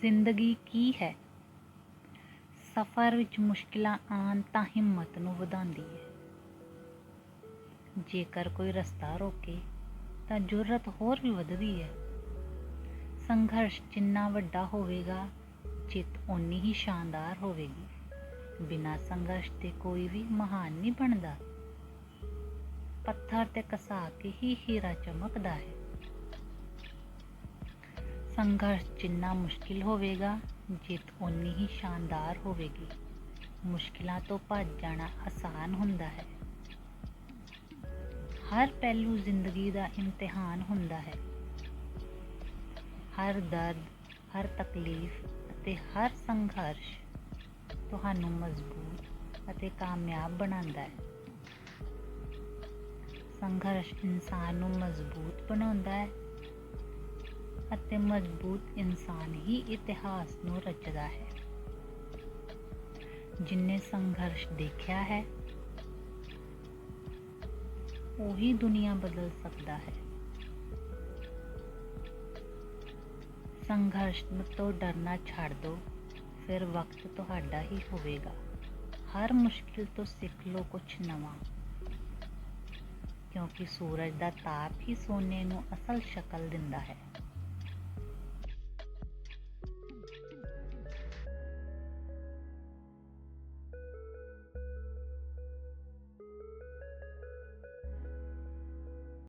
ਜ਼ਿੰਦਗੀ ਕੀ ਹੈ? ਸਫ਼ਰ ਵਿੱਚ ਮੁਸ਼ਕਿਲਾਂ ਆਉਣ ਤਾਂ ਹਿੰਮਤ ਨੂੰ ਵਧਾਉਂਦੀ ਹੈ। ਜੇਕਰ ਕੋਈ ਰਸਤਾ ਰੋਕੇ, ਤਾਂ ਜੁਰਤ ਹੋਰ ਵੀ ਵਧਦੀ ਹੈ। ਸੰਘਰਸ਼ ਜਿੰਨਾ ਵੱਡਾ ਹੋਵੇਗਾ, ਜਿੱਤ ਓਨੀ ਹੀ ਸ਼ਾਨਦਾਰ ਹੋਵੇਗੀ। ਬਿਨਾਂ ਸੰਘਰਸ਼ ਦੇ ਕੋਈ ਵੀ ਮਹਾਨ ਨਹੀਂ ਬਣਦਾ। ਪੱਥਰ ਤੇ ਕਸਾ ਕੇ ਹੀ ਹੀਰਾ ਚਮਕਦਾ ਹੈ। ਸੰਘਰਸ਼ ਜਿੰਨਾ ਮੁਸ਼ਕਿਲ ਹੋਵੇਗਾ, ਜਿੱਤ ਉਨੀ ਹੀ ਸ਼ਾਨਦਾਰ ਹੋਵੇਗੀ। ਮੁਸ਼ਕਿਲਾਂ ਤੋਂ ਭੱਜ ਜਾਣਾ ਆਸਾਨ ਹੁੰਦਾ ਹੈ। ਹਰ ਪਹਿਲੂ ਜ਼ਿੰਦਗੀ ਦਾ ਇਮਤਿਹਾਨ ਹੁੰਦਾ ਹੈ। ਹਰ ਦਰਦ, ਹਰ ਤਕਲੀਫ ਅਤੇ ਹਰ ਸੰਘਰਸ਼ ਤੁਹਾਨੂੰ ਮਜ਼ਬੂਤ ਅਤੇ ਕਾਮਯਾਬ ਬਣਾਉਂਦਾ ਹੈ। ਸੰਘਰਸ਼ ਇਨਸਾਨ ਨੂੰ ਮਜ਼ਬੂਤ ਬਣਾਉਂਦਾ ਹੈ ਅਤੇ ਮਜ਼ਬੂਤ ਇਨਸਾਨ ਹੀ ਇਤਿਹਾਸ ਨੂੰ ਰਚਦਾ ਹੈ। ਜਿਨੇ ਸੰਘਰਸ਼ ਦੇਖਿਆ ਹੈ, ਉਹੀ ਦੁਨੀਆ ਬਦਲ ਸਕਦਾ ਹੈ। ਸੰਘਰਸ਼ ਤੋਂ ਡਰਨਾ ਛੱਡ ਦਿਓ ਫਿਰ ਵਕਤ ਤੁਹਾਡਾ ਹੀ ਹੋਵੇਗਾ। ਹਰ ਮੁਸ਼ਕਿਲ ਤੋਂ ਸਿੱਖ ਲਓ ਕੁਝ ਨਵਾਂ, ਕਿਉਂਕਿ ਸੂਰਜ ਦਾ ਤਾਪ ਹੀ ਸੋਨੇ ਨੂੰ ਅਸਲ ਸ਼ਕਲ ਦਿੰਦਾ ਹੈ।